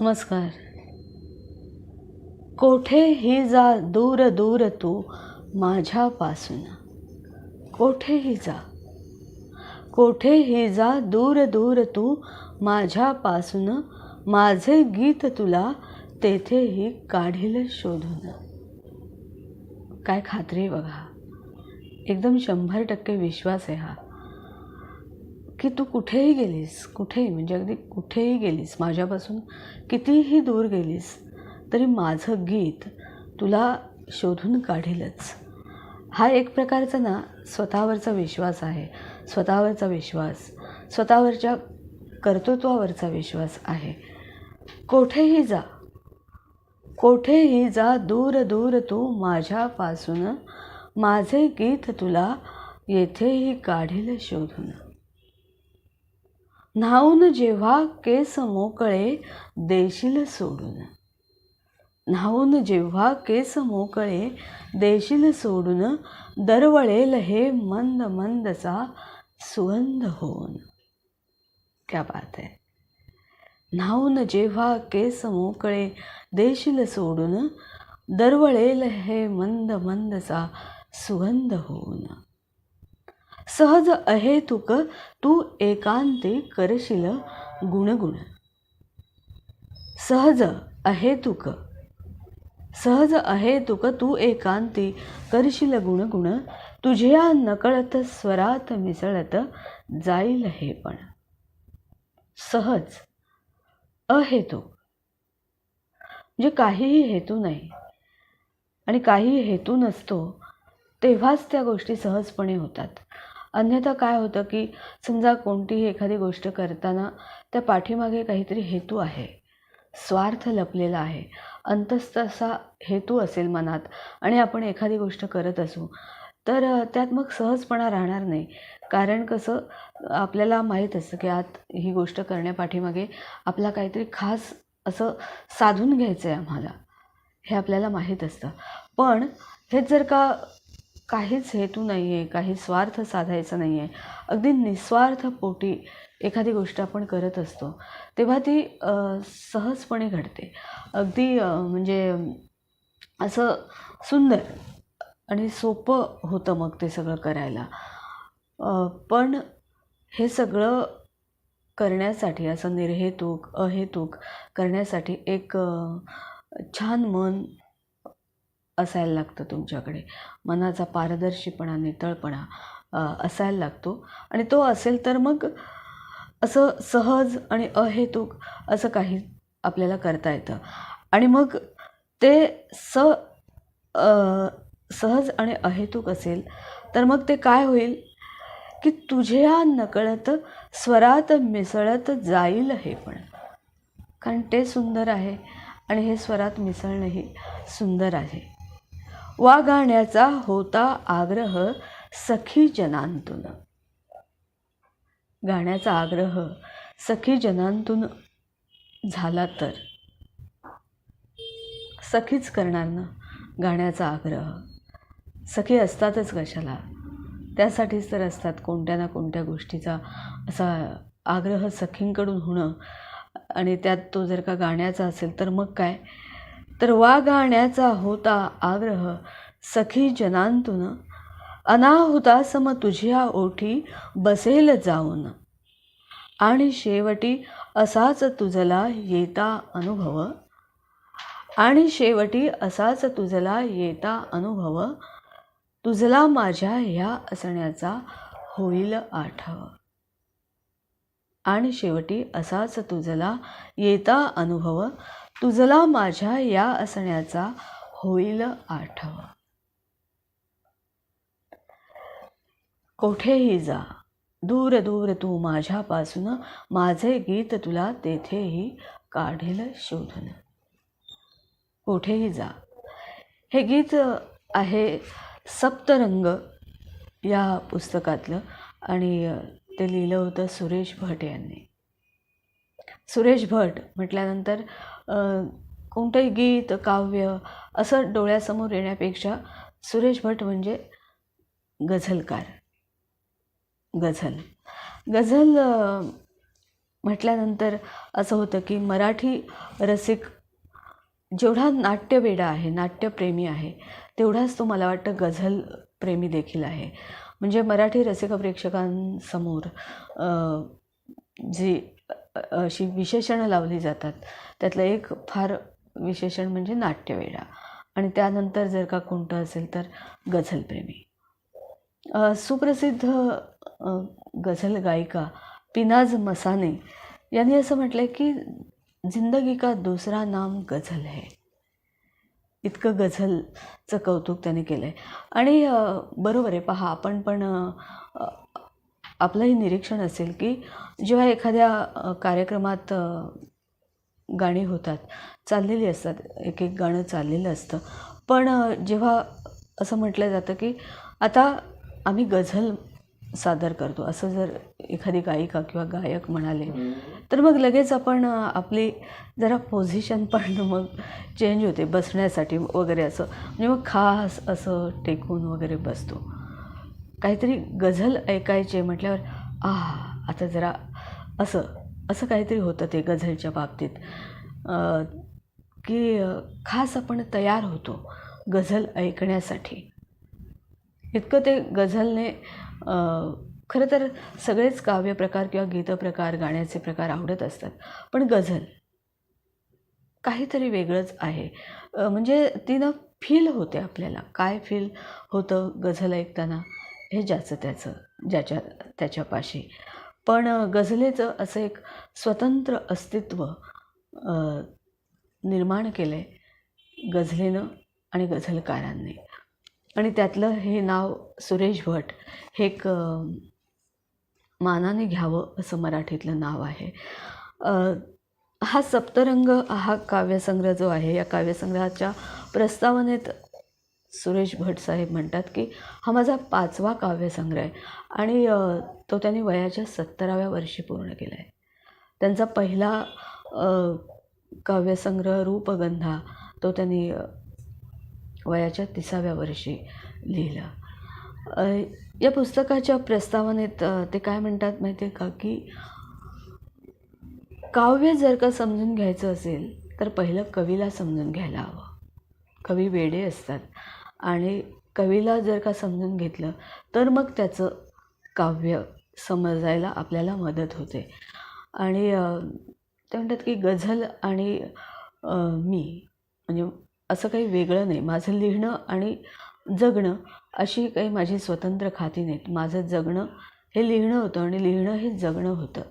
नमस्कार. कोठेही जा दूर दूर तू माझ्यापासून? कोठेही जा? कोठेही जा दूर दूर तू माझ्यापासून? माझे गीत तुला तेथेही काढील शोधून. काय खात्री बघा. एकदम शंभर टक्के विश्वास आहे हा. की तू कुठेही गेलीस कुठेही म्हणजे अगदी कुठेही गेलीस माझ्यापासून कितीही दूर गेलीस तरी माझं गीत तुला शोधून काढीलच. हा एक प्रकारचा ना स्वतःवरचा विश्वास आहे. स्वतःवरचा विश्वास स्वतःवरच्या कर्तृत्वावरचा विश्वास आहे. कोठेही जा कोठेही जा दूर दूर तू माझ्यापासून माझे गीत तुला येथेही काढील शोधून. न्हाऊन जेव्हा केस मोकळे देशील सोडून. न्हाऊन जेव्हा केस मोकळे देशील सोडून दरवळेल हे मंद मंदचा सुगंध होऊन. क्या बात आहे न्हाऊन जेव्हा केस मोकळे देशील सोडून दरवळेल हे मंद मंदचा सुगंध होऊन. सहज अहेतुक तू एकांती करशील गुणगुण. सहज अहेतुक सहज अहेतुक तू एकांती करशील गुणगुण. तुझ्या नकळत स्वरात मिसळत जाईल हे पण. सहज अहेतुक म्हणजे काहीही हेतू नाही. आणि काही हेतू नसतो तेव्हाच त्या गोष्टी सहजपणे होतात. अन्यथा काय होतं की समजा कोणतीही एखादी गोष्ट करताना त्या पाठीमागे काहीतरी हेतू आहे. स्वार्थ लपलेला आहे. अंतस्थ असा हेतू असेल मनात आणि आपण एखादी गोष्ट करत असू तर त्यात मग सहजपणा राहणार नाही. कारण कसं आपल्याला माहीत असतं की आत ही गोष्ट करण्यापाठीमागे आपला काहीतरी खास असं साधून घ्यायचं आहे आम्हाला. हे आपल्याला माहीत असतं. पण हेच जर का काहीच हेतू नाही आहे काही स्वार्थ साधायचा नाही आहे अगदी निस्वार्थ पोटी एखादी गोष्ट आपण करत असतो तेव्हा ती सहजपणे घडते. अगदी म्हणजे असं सुंदर आणि सोपं होतं मग ते सगळं करायला. पण हे सगळं करण्यासाठी असं निर्हेतूक अहेतूक करण्यासाठी एक छान मन असायला लागतं तुमच्याकडे. मनाचा पारदर्शीपणा नितळपणा असायला लागतो. आणि तो असेल तर मग असं सहज आणि अहेतूक असं काही आपल्याला करता येतं. आणि मग ते स सहज आणि अहेतूक असेल तर मग ते काय होईल? की तुझ्या नकळत स्वरात मिसळत जाईल हे पण. कारण ते सुंदर आहे आणि हे स्वरात मिसळणंही सुंदर आहे. वा गाण्याचा होता आग्रह सखीजनांतून. गाण्याचा आग्रह सखी जनांतून झाला तर. सखीच करणार ना? गाण्याचा आग्रह. सखी असतातच कशाला? त्यासाठीच तर असतात कोणत्या ना कोणत्या गोष्टीचा असा आग्रह सखींकडून होणं. आणि त्यात तो जर का गाण्याचा असेल तर मग काय? तर वा गाण्याचा होता आग्रह सखी जनांतून. अनाहुता सम तुझ्या ओठी बसेल जाऊन. आणि शेवटी असाच तुझला येता अनुभव. आणि शेवटी असाच तुझला येता अनुभव. तुझला माझ्या ह्या असण्याचा होईल आठव. आणि शेवटी असाच तुझला येता अनुभव तुझला माझ्या या असण्याचा होईल आठव. कोठेही जा दूर दूर तू माझ्यापासून माझे गीत तुला तेथेही काढेल शोधून. कोठेही जा हे गीत आहे सप्तरंग या पुस्तकातलं आणि ते लिहिलं होतं सुरेश भट यांनी. सुरेश भट म्हटल्यानंतर कोणतंही गीत काव्य असं डोळ्यासमोर येण्यापेक्षा सुरेश भट म्हणजे गझलकार. गझल. गझल म्हटल्यानंतर असं होतं की मराठी रसिक जेवढा नाट्यवेडा आहे नाट्यप्रेमी आहे तेवढाच तो मला वाटतं गझल प्रेमी देखील आहे. म्हणजे मराठी रसिक प्रेक्षकांसमोर जी अशी विशेषणं लावली जातात त्यातलं एक फार विशेषण म्हणजे नाट्यवेडा. आणि त्यानंतर जर का कोणतं असेल तर गझलप्रेमी. सुप्रसिद्ध गझल गायिका पिनाज मसाने यांनी असं म्हटलं आहे की जिंदगी का दुसरा नाम गझल है. इतकं गझलचं कौतुक त्याने केलं आहे आणि बरोबर आहे पहा आपण पण आपलंही निरीक्षण असेल की जेव्हा एखाद्या कार्यक्रमात गाणी होतात चाललेली असतात एक एक गाणं चाललेलं असतं. पण जेव्हा असं म्हटलं जातं की आता आम्ही गझल सादर करतो. असं जर एखादी गायिका किंवा गायक म्हणाले तर मग लगेच आपण आपली जरा पोझिशन पण मग चेंज होते बसण्यासाठी वगैरे असं. म्हणजे मग खास असं टेकून वगैरे बसतो. काहीतरी गझल ऐकायचे म्हटल्यावर आह आता जरा असं असं काहीतरी होतं ते गझलच्या बाबतीत. की खास आपण तयार होतो गझल ऐकण्यासाठी. इतकं ते गझलने खरं तर सगळेच काव्यप्रकार किंवा गीतप्रकार गाण्याचे प्रकार आवडत असतात. पण गझल काहीतरी वेगळंच आहे. म्हणजे तिनं फील होते आपल्याला. काय फील होतं गझल ऐकताना? हे ज्याचं त्याचं ज्याच्या त्याच्यापाशी. पण गझलेचं असं एक स्वतंत्र अस्तित्व निर्माण केलं आहे गझलेनं आणि गझलकारांनी. आणि त्यातलं हे नाव सुरेश भट. हे एक मानाने घ्यावं असं मराठीतलं नाव आहे. हा सप्तरंग हा काव्यसंग्रह जो आहे या काव्यसंग्रहाच्या प्रस्तावनेत सुरेश भट साहेब म्हणतात की हा माझा पाचवा काव्यसंग्रह आहे. आणि तो त्यांनी वयाच्या सत्तराव्या वर्षी पूर्ण केला आहे त्यांचा पहिला काव्यसंग्रह रूपगंधा तो त्यांनी वयाच्या तिसाव्या वर्षी लिहिलं. या पुस्तकाच्या प्रस्तावनेत ते काय म्हणतात माहिती आहे का की काव्य जर का समजून घ्यायचं असेल तर पहिलं कवीला समजून घ्यायला हवं. कवी वेडे असतात. आणि कवीला जर का समजून घेतलं तर मग त्याचं काव्य समजायला आपल्याला मदत होते. आणि ते म्हणतात की गझल आणि मी म्हणजे असं काही वेगळं नाही. माझं लिहिणं आणि जगणं अशी काही माझी स्वतंत्र खाती नाहीत. माझं जगणं हे लिहिणं होतं आणि लिहिणं हे जगणं होतं.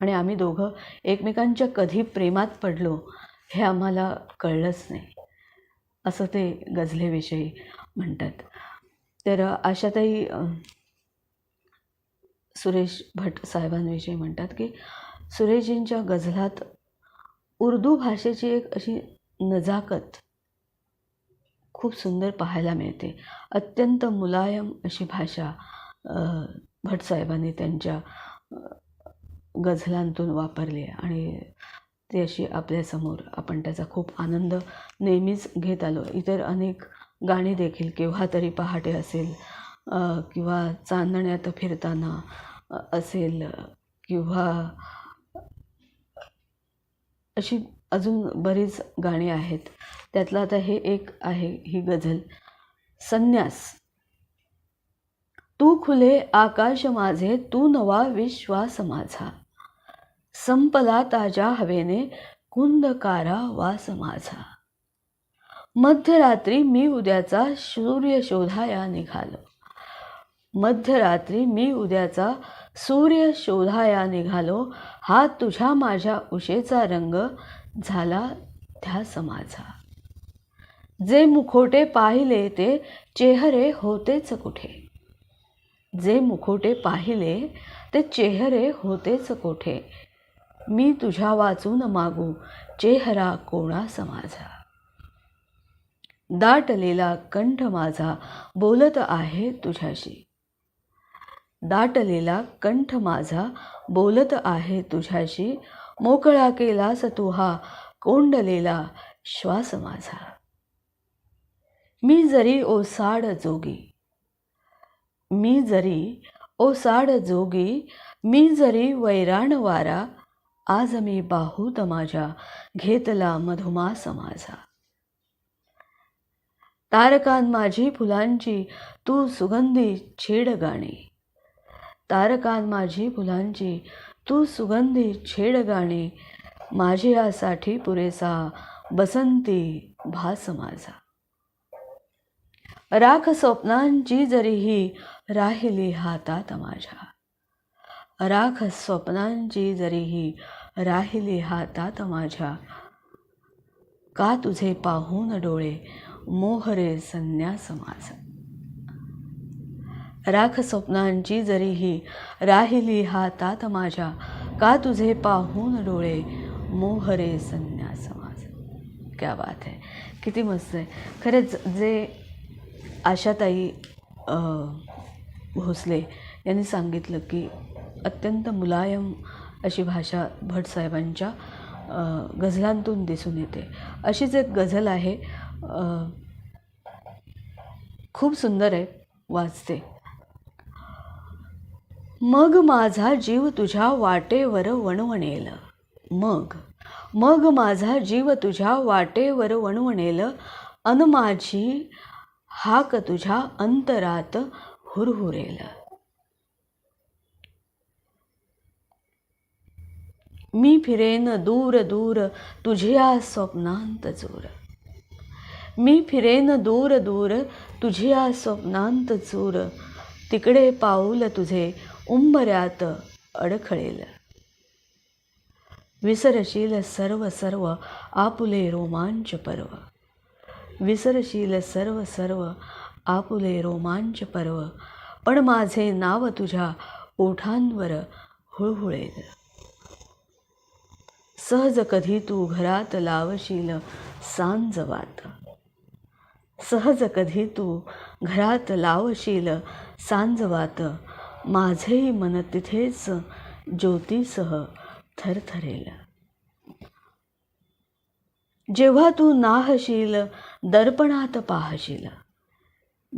आणि आम्ही दोघं एकमेकांच्या कधी प्रेमात पडलो हे आम्हाला कळलंच नाही. असं ते गझलेविषयी म्हणतात. तर आशाताई सुरेश भट साहेबांविषयी म्हणतात की सुरेशजींच्या गझलात उर्दू भाषेची एक अशी नजाकत खूप सुंदर पाहायला मिळते. अत्यंत मुलायम अशी भाषा भटसाहेबांनी त्यांच्या गझलांतून वापरली आहे आणि ती अशी आपल्यासमोर आपण त्याचा खूप आनंद नेहमीच घेत आलो. इतर अनेक गाणी देखील केव्हा तरी पहाटे असेल किंवा चांदण्यात फिरताना असेल किंवा अशी अजून बरीच गाणी आहेत. त्यातलं आता हे एक आहे ही गझल. संन्यास. तू खुले आकाश माझे तू नवा विश्वास माझा. संपला ताज्या हवेने कुंदकारा वास माझा. मध्यरात्री मी उद्याचा सूर्य शोधाया निघालो. मध्यरात्री मी उद्याचा सूर्य शोधाया निघालो. हा तुझ्या माझ्या उशेचा रंग झाला त्या समाजा. जे मुखोटे पाहिले ते चेहरे होतेच कुठे? जे मुखोटे पाहिले ते चेहरे होतेच कोठे? मी तुझ्या वाचून मागू चेहरा कोणा समाजा? दाटलेला कंठ माझा बोलत आहे तुझ्याशी. दाटलेला कंठ माझा बोलत आहे तुझ्याशी. मोकळा केलास तू हा कोंडलेला श्वास माझा. मी जरी ओसाड जोगी मी जरी ओसाड जोगी मी जरी वैराण वारा आज मी बाहूत माझ्या घेतला मधुमास माझा. तारकान माझी फुलांची तू सुगंधी छेड गाणी तारकान माझी फुलांची तू सुगंधी छेड गाणे माझी यासाठी पुरेसा बसंती भास माझा. राख स्वप्नांची जरीही राहिली हातात माझ्या. राख स्वप्नांची जरीही राहिली हातात माझ्या. का तुझे पाहून डोळे मोहरे संन्यास माझा. राख स्वप्नांची जरीही राहिली हातात माझ्या का तुझे पाहून डोळे मोहरे संन्यास माझा? क्या बात आहे किती मस्त आहे. खरंच जे आशाताई भोसले यांनी सांगितलं की अत्यंत मुलायम अशी भाषा भटसाहेबांच्या गझलांतून दिसून येते. अशीच एक गझल आहे खूप सुंदर आहे वाचते. मग माझा जीव तुझ्या वाटेवर वणवणेल. मग मग माझा जीव तुझ्या वाटेवर वणवणेल अन माझी हाक तुझ्या अंतरात हुरहुरेल. मी फिरेन दूर दूर तुझ्या स्वप्नांत चूर. मी फिरेन दूर दूर तुझ्या स्वप्नांत चूर. तिकडे पाऊल तुझे उंबऱ्यात अडखळेल. विसरशील सर्व सर्व आपुले रोमांच पर्व. विसरशील सर्व सर्व आपुले रोमांच पर्व. पण माझे नाव तुझ्या ओठांवर हुळहुळेल. सहज कधी तू घरात लावशील सांजवात. सहज कधी तू घरात लावशील सांजवात. माझेही मन तिथेच ज्योतीसह थरथरेल. जेव्हा तू नाहशील दर्पणात पाहशील.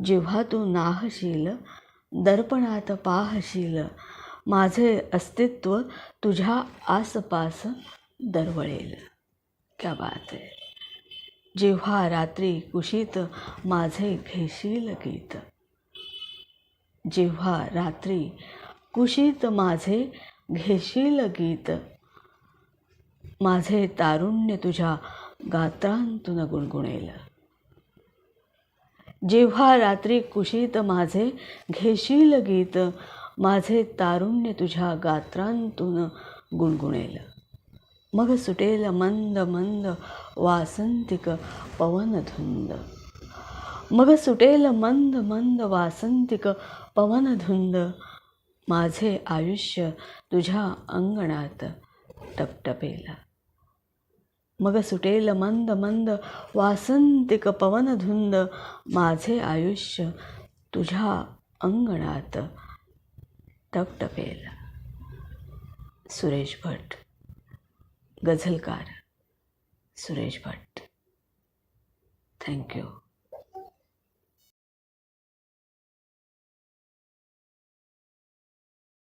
जेव्हा तू नाहशील दर्पणात पाहशील माझे अस्तित्व तुझ्या आसपास दरवळेल. क्या बात आहे जेव्हा रात्री कुशीत माझे घेशील गीत. जेव्हा रात्री कुशीत माझे घेशील गीत. माझे तारुण्य तुझ्या गात्रांतून गुणगुणेल. जेव्हा रात्री कुशीत माझे घेशील गीत माझे तारुण्य तुझ्या गात्रांतून गुणगुणेल. मग सुटेल मंद मंद वासंतिक पवनधुंद. मग सुटेल मंद मंद वासंतिक पवनधुंद माझे आयुष्य तुझ्या अंगणात टपटपेल. मग सुटेल मंद मंद वासंतिक पवनधुंद माझे आयुष्य तुझ्या अंगणात टपटपेल. सुरेश भट गझलकार सुरेश भट. Thank you